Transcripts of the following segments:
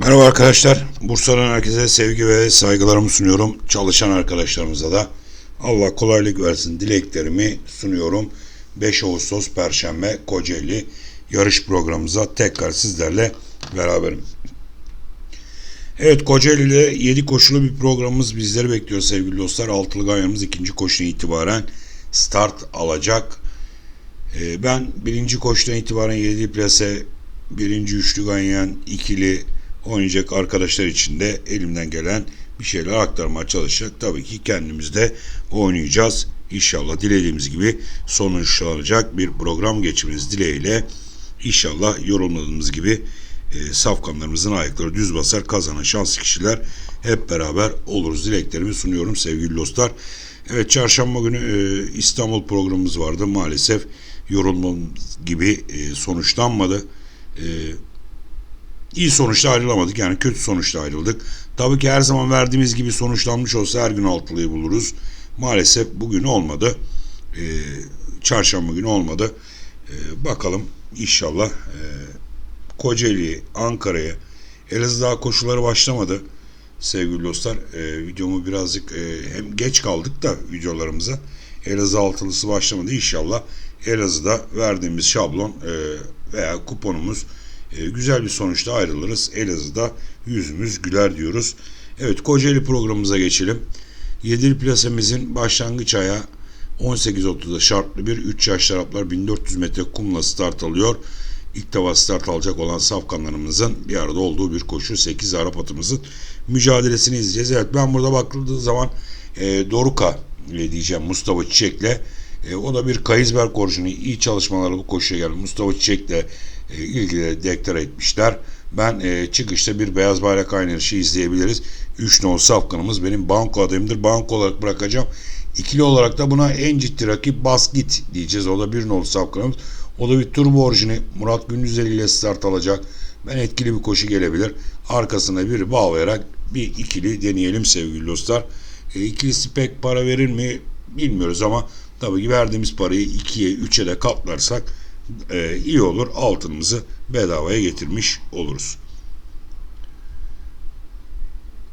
Merhaba arkadaşlar. Bursa'dan herkese sevgi ve saygılarımı sunuyorum. Çalışan arkadaşlarımıza da Allah kolaylık versin dileklerimi sunuyorum. 5 Ağustos Perşembe Kocaeli yarış programımıza tekrar sizlerle beraberim. Evet Kocaeli'de 7 koşulu bir programımız bizleri bekliyor sevgili dostlar. Altılı Ganya'mız ikinci koşuna itibaren start alacak. Ee, Ben birinci koşudan itibaren 7 plase birinci üçlü ganyan ikili oynayacak arkadaşlar için de elimden gelen bir şeyler aktarmaya çalışacak. Tabii ki kendimiz de oynayacağız. İnşallah dilediğimiz gibi sonuçlanacak bir program geçirmeniz dileğiyle inşallah yorumladığımız gibi e, safkanlarımızın ayakları düz basar kazanan şanslı kişiler hep beraber oluruz dileklerimi sunuyorum sevgili dostlar. Evet çarşamba günü e, İstanbul programımız vardı maalesef yorulmamız gibi e, sonuçlanmadı. E, iyi sonuçta ayrılamadık yani kötü sonuçta ayrıldık. Tabii ki her zaman verdiğimiz gibi sonuçlanmış olsa her gün altılıyı buluruz. Maalesef bugün olmadı. E, çarşamba günü olmadı. E, bakalım inşallah e, Kocaeli'ye, Ankara'ya, Elazığ koşuları başlamadı sevgili dostlar. E, videomu birazcık e, hem geç kaldık da videolarımıza. Elazığ altılısı başlamadı. İnşallah Elazığ'da verdiğimiz şablon e, veya kuponumuz e, güzel bir sonuçta ayrılırız. Elazığ'da yüzümüz güler diyoruz. Evet Kocaeli programımıza geçelim. Yedili plasemizin başlangıç ayağı 18.30'da şartlı bir 3 yaş taraflar 1400 metre kumla start alıyor. İlk defa start alacak olan safkanlarımızın bir arada olduğu bir koşu 8 Arap atımızın mücadelesini izleyeceğiz. Evet ben burada bakıldığı zaman e, Doruka e, diyeceğim Mustafa Çiçek'le e, o da bir Kayızberg orijini iyi çalışmalarla bu koşuya geldi. Mustafa Çiçek'le e, ilgili deklar etmişler. Ben e, çıkışta bir beyaz bayrak aynı yarışı izleyebiliriz. 3 nol safkanımız benim banko adayımdır. Banko olarak bırakacağım. İkili olarak da buna en ciddi rakip Basgit diyeceğiz. O da bir nol safkanımız. O da bir turbo orijini Murat Gündüzeli ile start alacak. Ben etkili bir koşu gelebilir. Arkasına biri bağlayarak bir ikili deneyelim sevgili dostlar. E, ikilisi pek para verir mi bilmiyoruz ama tabii ki verdiğimiz parayı 2'ye 3'e de katlarsak e, iyi olur. Altınımızı bedavaya getirmiş oluruz.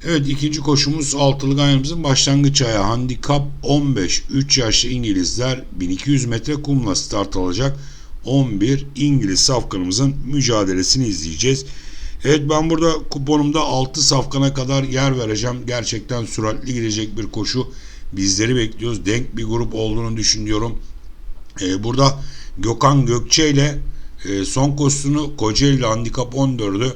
Evet ikinci koşumuz altılı ganyanımızın başlangıç ayağı handikap 15 3 yaşlı İngilizler 1200 metre kumla start alacak 11 İngiliz safkanımızın mücadelesini izleyeceğiz. Evet ben burada kuponumda 6 safkana kadar yer vereceğim. Gerçekten süratli gidecek bir koşu bizleri bekliyoruz. Denk bir grup olduğunu düşünüyorum. Ee, burada Gökhan Gökçe ile e, son koşusunu Kocaeli handikap 14'ü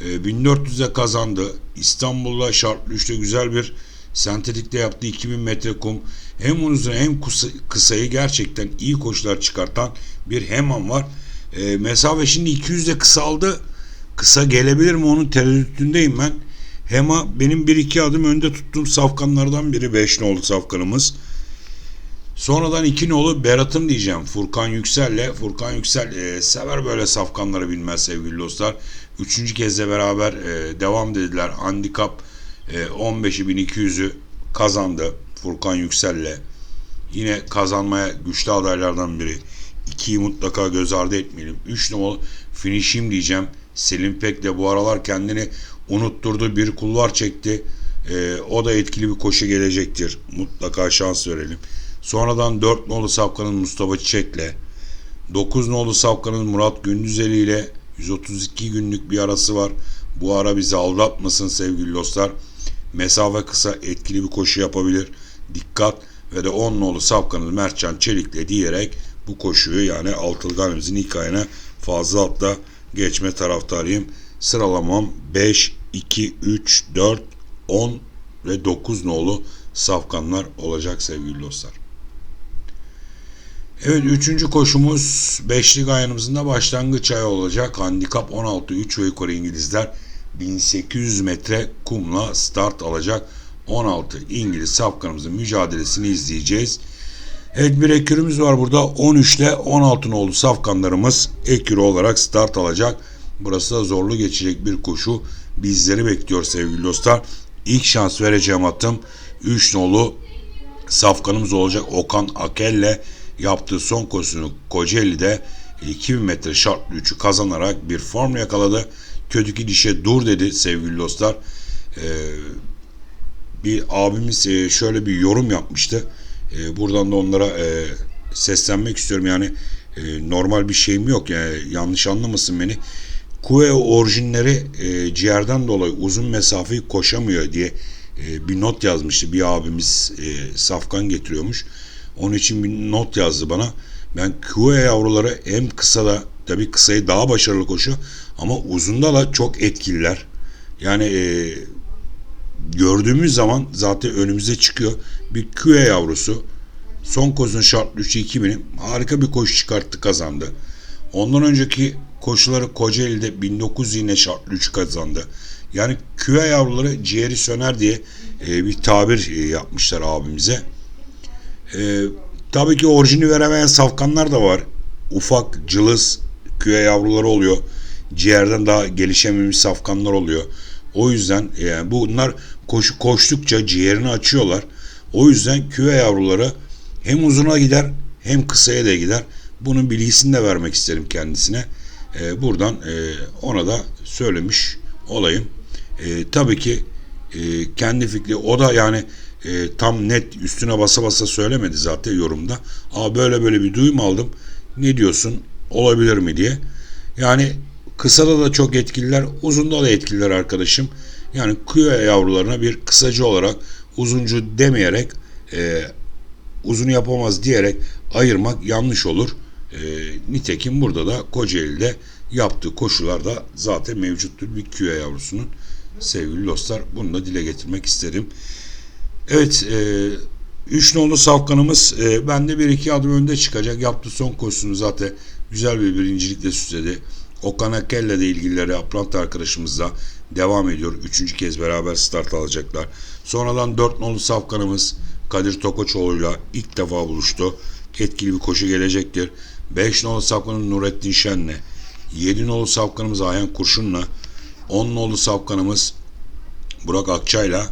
e, 1400'e kazandı. İstanbul'la şartlı 3'te güzel bir sentetikte yaptığı 2000 metre kum. Hem uzun hem kısa, kısayı gerçekten iyi koşular çıkartan bir Heman var. E, mesafe şimdi 200'de kısaldı. Kısa gelebilir mi onun tereddütündeyim ben. Hema benim 1-2 adım önde tuttuğum safkanlardan biri 5 nolu safkanımız. Sonradan iki nolu Berat'ım diyeceğim. Furkan Yüksel'le. Furkan Yüksel e, sever böyle safkanları bilmez sevgili dostlar. Üçüncü kez de beraber e, devam dediler. Handikap e, 15'i 1200'ü kazandı Furkan Yüksel'le. Yine kazanmaya güçlü adaylardan biri. İkiyi mutlaka göz ardı etmeyelim. Üç numaralı finishim diyeceğim. Selim Pek de bu aralar kendini unutturdu. Bir kulvar çekti. E, o da etkili bir koşu gelecektir. Mutlaka şans verelim. Sonradan 4 nolu Safkan'ın Mustafa Çiçek'le 9 nolu Safkan'ın Murat Gündüzeli ile 132 günlük bir arası var. Bu ara bizi aldatmasın sevgili dostlar. Mesafe kısa etkili bir koşu yapabilir. Dikkat ve de 10 nolu Safkan'ın Mertcan Çelik'le diyerek bu koşuyu yani Altılgan'ımızın ilk ayına fazla hatta geçme taraftarıyım. Sıralamam 5, 2, 3, 4, 10 ve 9 nolu safkanlar olacak sevgili dostlar. Evet üçüncü koşumuz beşli gayanımızın da başlangıç ayı olacak. Handikap 16 3 ve yukarı İngilizler 1800 metre kumla start alacak. 16 İngiliz safkanımızın mücadelesini izleyeceğiz. Evet bir ekürümüz var burada. 13 ile 16 nolu safkanlarımız ekürü olarak start alacak. Burası da zorlu geçecek bir koşu. Bizleri bekliyor sevgili dostlar. İlk şans vereceğim atım 3 nolu safkanımız olacak Okan Akel'le yaptığı son koşusunu Kocaeli'de 2000 metre şartlı 3'ü kazanarak bir form yakaladı. kötü dişe dur dedi sevgili dostlar. Ee, bir abimiz e, şöyle bir yorum yapmıştı. E, buradan da onlara e, seslenmek istiyorum. Yani e, normal bir şeyim yok. Yani yanlış anlamasın beni. Kue orijinleri e, ciğerden dolayı uzun mesafeyi koşamıyor diye e, bir not yazmıştı. Bir abimiz e, safkan getiriyormuş. Onun için bir not yazdı bana. Ben Kue yavruları hem kısa da tabii kısayı daha başarılı koşuyor ama uzunda da çok etkililer. Yani e, gördüğümüz zaman zaten önümüze çıkıyor. Bir küve yavrusu son kozun şartlı 3'ü 2000'i harika bir koşu çıkarttı kazandı. Ondan önceki koşuları Kocaeli'de 1900 yine şartlı 3 kazandı. Yani küve yavruları ciğeri söner diye e, bir tabir e, yapmışlar abimize. E, tabii ki orijini veremeyen safkanlar da var. Ufak, cılız küve yavruları oluyor. Ciğerden daha gelişememiş safkanlar oluyor. O yüzden yani bunlar koşu koştukça ciğerini açıyorlar. O yüzden küve yavruları hem uzuna gider hem kısaya da gider. Bunun bilgisini de vermek isterim kendisine. Ee, buradan e, ona da söylemiş olayım. E, tabii ki e, kendi fikri o da yani e, tam net üstüne basa basa söylemedi zaten yorumda. Aa böyle böyle bir duyum aldım. Ne diyorsun? Olabilir mi diye. Yani kısada da çok etkililer, uzunda da etkililer arkadaşım. Yani küve yavrularına bir kısacı olarak uzuncu demeyerek e, uzun yapamaz diyerek ayırmak yanlış olur. E, nitekim burada da Kocaeli'de yaptığı koşularda zaten mevcuttur bir küve yavrusunun sevgili dostlar. Bunu da dile getirmek isterim. Evet, e, üç nolu safkanımız e, bende bir iki adım önde çıkacak. Yaptığı son koşusunu zaten güzel bir birincilikle süsledi. Okan Akella ile ilgilileri Aplanta arkadaşımızla devam ediyor. Üçüncü kez beraber start alacaklar. Sonradan dört nolu safkanımız Kadir Tokoçoğlu'yla ilk defa buluştu. Etkili bir koşu gelecektir. Beş nolu safkanın Nurettin Şen'le, yedi nolu safkanımız Ayhan Kurşun'la, on nolu safkanımız Burak Akçay'la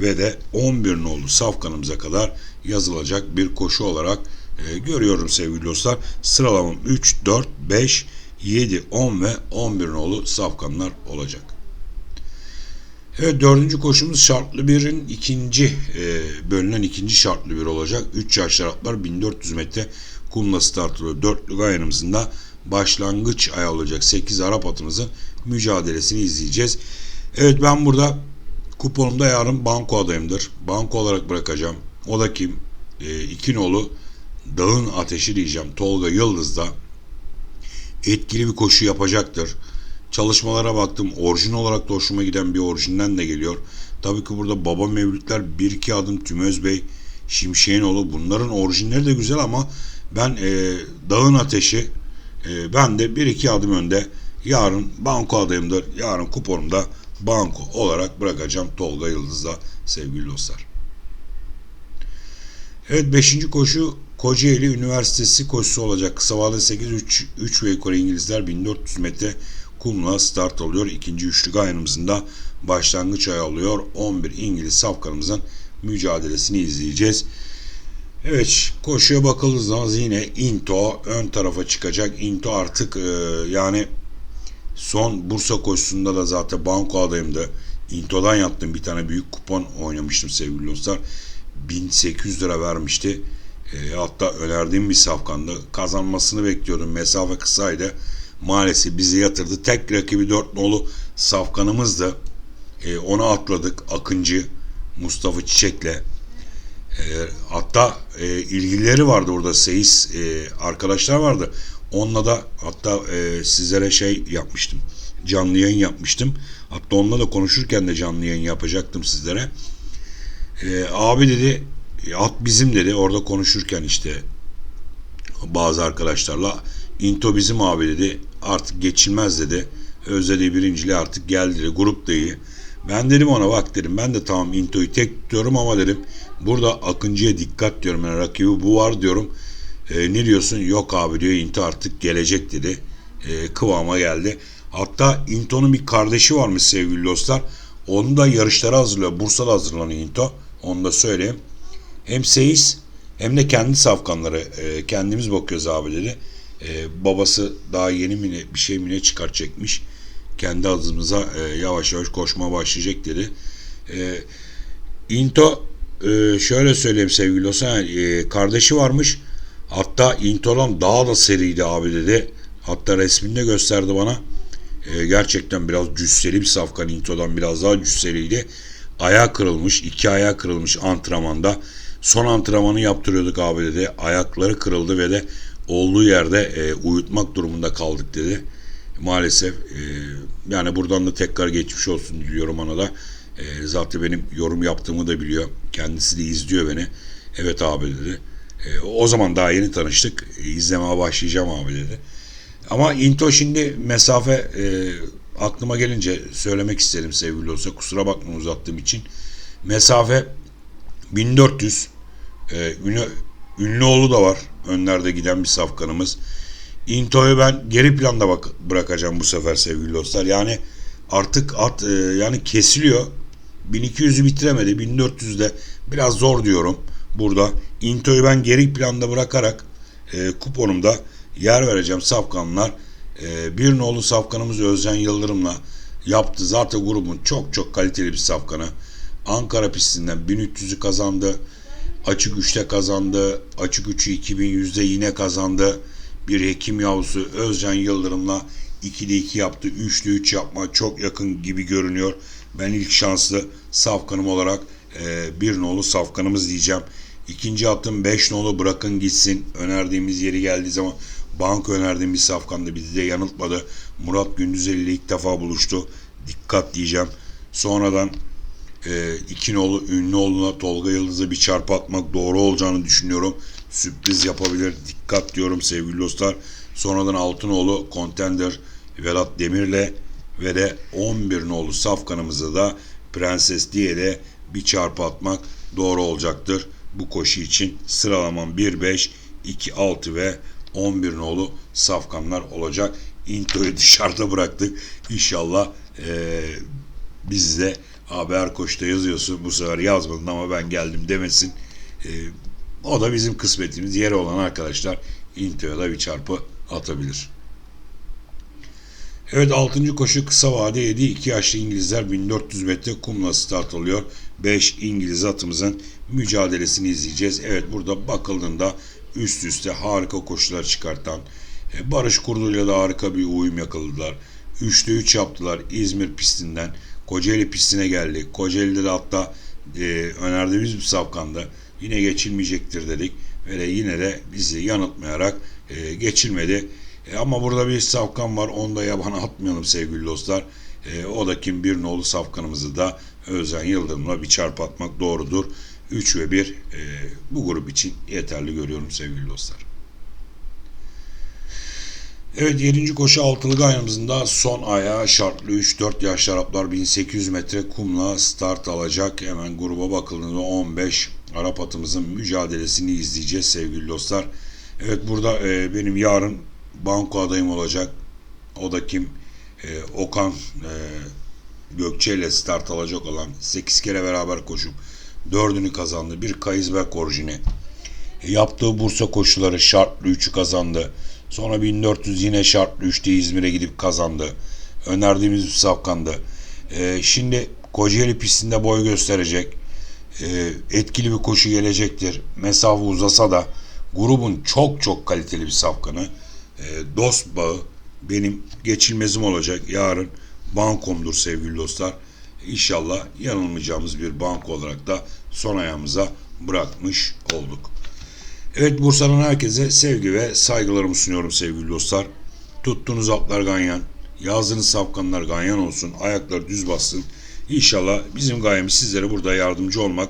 ve de 11 nolu safkanımıza kadar yazılacak bir koşu olarak e, görüyorum sevgili dostlar. Sıralamam 3, 4, 5, 7, 10 ve 11 nolu safkanlar olacak. Evet dördüncü koşumuz şartlı birin ikinci e, bölünen ikinci şartlı bir olacak. 3 yaşlar atlar 1400 metre kumla start alıyor. Dörtlü gayanımızın da başlangıç ayağı olacak. 8 Arap atımızın mücadelesini izleyeceğiz. Evet ben burada kuponumda yarın banko adayımdır. Banko olarak bırakacağım. O da kim? E, iki nolu Dağın Ateşi diyeceğim. Tolga Yıldız'da etkili bir koşu yapacaktır. Çalışmalara baktım. Orijin olarak da hoşuma giden bir orijinden de geliyor. Tabii ki burada baba mevlütler bir iki adım Tümöz Bey, Şimşek'inoğlu bunların orijinleri de güzel ama ben e, Dağın Ateşi e, ben de bir iki adım önde yarın banko adayımdır. Yarın kuponumda banko olarak bırakacağım Tolga Yıldız'da sevgili dostlar. Evet 5. koşu Kocaeli Üniversitesi koşusu olacak. Kısa vade 8 3, 3 ve İngilizler 1400 metre kumla start alıyor. İkinci üçlü gayanımızın da başlangıç ayağı oluyor. 11 İngiliz safkanımızın mücadelesini izleyeceğiz. Evet koşuya bakıldığı zaman yine Into ön tarafa çıkacak. Into artık e, yani son Bursa koşusunda da zaten banko adayımdı. Into'dan yaptım bir tane büyük kupon oynamıştım sevgili dostlar. 1800 lira vermişti. E, hatta önerdiğim bir safkandı. Kazanmasını bekliyordum. Mesafe kısaydı. Maalesef bizi yatırdı. Tek rakibi 4 nolu safkanımızdı. E, onu atladık. Akıncı Mustafa Çiçek'le. E, hatta e, ilgilileri vardı orada. Seyis e, arkadaşlar vardı. Onunla da hatta e, sizlere şey yapmıştım. Canlı yayın yapmıştım. Hatta onunla da konuşurken de canlı yayın yapacaktım sizlere. E, abi dedi at bizim dedi orada konuşurken işte bazı arkadaşlarla Into bizim abi dedi artık geçilmez dedi. Özledi birinciliği artık geldi dedi. Grup da. Ben dedim ona bak dedim ben de tamam Into'yu tek tutuyorum ama dedim burada Akıncı'ya dikkat diyorum. Yani rakibi bu var diyorum. E, ne diyorsun? Yok abi diyor Into artık gelecek dedi. E, kıvama geldi. Hatta Into'nun bir kardeşi varmış sevgili dostlar. Onu da yarışlara hazırlıyor. Bursa'da hazırlanıyor Into. Onu da söyleyeyim. Hem seyis hem de kendi safkanları e, kendimiz bakıyoruz abi dedi. E, babası daha yeni mi ne, bir şey mi ne çıkartacakmış. kendi adımıza e, yavaş yavaş koşmaya başlayacak dedi. E, Into e, şöyle söyleyeyim sevgili dostlar e, kardeşi varmış. Hatta Into'dan daha da seriydi abi dedi. Hatta resmini de gösterdi bana. E, gerçekten biraz cüsseli bir safkan Into'dan biraz daha cüsseliydi. Ayağı kırılmış, iki ayağı kırılmış antrenmanda. Son antrenmanı yaptırıyorduk abi dedi. Ayakları kırıldı ve de olduğu yerde e, uyutmak durumunda kaldık dedi. Maalesef e, yani buradan da tekrar geçmiş olsun diliyorum ona da. E, zaten benim yorum yaptığımı da biliyor. Kendisi de izliyor beni. Evet abi dedi. E, o zaman daha yeni tanıştık. E, başlayacağım abi dedi. Ama Into şimdi mesafe e, aklıma gelince söylemek isterim sevgili olsa. Kusura bakma uzattığım için. Mesafe 1400. E, ünlü, Ünlüoğlu da var. Önlerde giden bir safkanımız. Into'yu ben geri planda bak bırakacağım bu sefer sevgili dostlar. Yani artık at e, yani kesiliyor. 1200'ü bitiremedi. 1400'de biraz zor diyorum burada. Into'yu ben geri planda bırakarak e, kuponumda yer vereceğim safkanlar. E, bir nolu safkanımız Özcan Yıldırım'la yaptı. Zaten grubun çok çok kaliteli bir safkanı. Ankara pistinden 1300'ü kazandı. Açık 3'te kazandı. Açık 3'ü 2100'de yine kazandı. Bir hekim yavrusu Özcan Yıldırım'la 2'de 2 yaptı. 3'de 3 yapma çok yakın gibi görünüyor. Ben ilk şanslı safkanım olarak e, bir nolu safkanımız diyeceğim. İkinci attım 5 nolu bırakın gitsin. Önerdiğimiz yeri geldiği zaman banka önerdiğim bir safkandı. Bizi de yanıltmadı. Murat Gündüzeli ile ilk defa buluştu. Dikkat diyeceğim. Sonradan e, iki nolu Ünlüoğlu'na Tolga Yıldız'a bir çarpı atmak doğru olacağını düşünüyorum. Sürpriz yapabilir. Dikkat diyorum sevgili dostlar. Sonradan Altınoğlu Contender Vedat Demir'le ve de 11 nolu safkanımızı da Prenses diye de bir çarpı atmak doğru olacaktır. Bu koşu için sıralamam 1, 5, 2, 6 ve 11 nolu safkanlar olacak. Into'yu dışarıda bıraktık. İnşallah ee, biz de haber koşta yazıyorsun bu sefer yazmadın ama ben geldim demesin. Ee, o da bizim kısmetimiz. Yeri olan arkadaşlar Into'ya da bir çarpı atabilir. Evet 6. koşu kısa vade 7. 2 yaşlı İngilizler 1400 metre kumla start oluyor. 5 İngiliz atımızın mücadelesini izleyeceğiz. Evet burada bakıldığında üst üste harika koşular çıkartan e, Barış Kurdu'yla da harika bir uyum yakaladılar. 3'te 3 yaptılar İzmir pistinden. Kocaeli pistine geldi. Kocaeli'de de hatta e, önerdiğimiz bir safkanda yine geçilmeyecektir dedik. Ve yine de bizi yanıltmayarak e, geçilmedi. E, ama burada bir safkan var. Onu da yabana atmayalım sevgili dostlar. E, o da kim? Bir nolu safkanımızı da Özden Yıldırım'la bir çarp atmak doğrudur. 3 ve 1 e, bu grup için yeterli görüyorum sevgili dostlar. Evet 7. koşu altılı gayrımızın da son ayağı şartlı 3-4 yaş Araplar 1800 metre kumla start alacak. Hemen gruba bakıldığında 15 Arap atımızın mücadelesini izleyeceğiz sevgili dostlar. Evet burada e, benim yarın banko adayım olacak. O da kim? E, Okan e, Gökçe ile start alacak olan 8 kere beraber koşup 4'ünü kazandı. Bir Kayızberk orijini. E, yaptığı Bursa koşuları şartlı 3'ü kazandı. Sonra 1400 yine şartlı 3'te İzmir'e gidip kazandı. Önerdiğimiz bir safkandı. E, şimdi Kocaeli pistinde boy gösterecek. E, etkili bir koşu gelecektir. Mesafe uzasa da grubun çok çok kaliteli bir safkanı. E, dost bağı benim geçilmezim olacak. Yarın bankomdur sevgili dostlar. İnşallah yanılmayacağımız bir banko olarak da son ayağımıza bırakmış olduk. Evet Bursa'nın herkese sevgi ve saygılarımı sunuyorum sevgili dostlar. Tuttuğunuz atlar ganyan, yazdığınız safkanlar ganyan olsun, ayaklar düz bassın. İnşallah bizim gayemiz sizlere burada yardımcı olmak.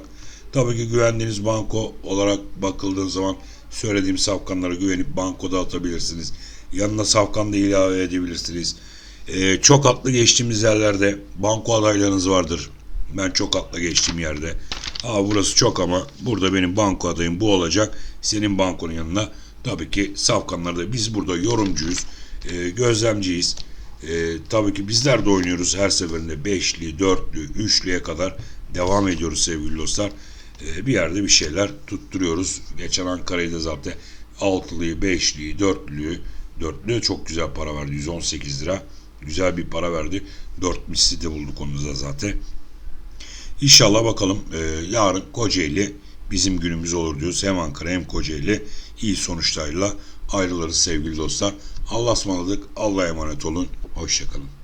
Tabii ki güvendiğiniz banko olarak bakıldığı zaman söylediğim safkanlara güvenip bankoda atabilirsiniz. Yanına safkan da ilave edebilirsiniz. Ee, çok atlı geçtiğimiz yerlerde banko adaylarınız vardır. Ben çok atla geçtiğim yerde. Aa burası çok ama burada benim banko adayım bu olacak. Senin bankonun yanına tabii ki safkanlarda biz burada yorumcuyuz, e, gözlemciyiz. E, tabii ki bizler de oynuyoruz her seferinde beşli, dörtlü, üçlüye kadar devam ediyoruz sevgili dostlar. E, bir yerde bir şeyler tutturuyoruz. Geçen Ankara'yı da zaten altılıyı, beşliyi, dörtlüyü, dörtlüye çok güzel para verdi 118 lira. Güzel bir para verdi. 4 misli de bulduk onu da zaten. İnşallah bakalım e, yarın Kocaeli bizim günümüz olur diyoruz. Hem Ankara hem Kocaeli iyi sonuçlarla ayrılırız sevgili dostlar. Allah'a ısmarladık. Allah'a emanet olun. Hoşçakalın.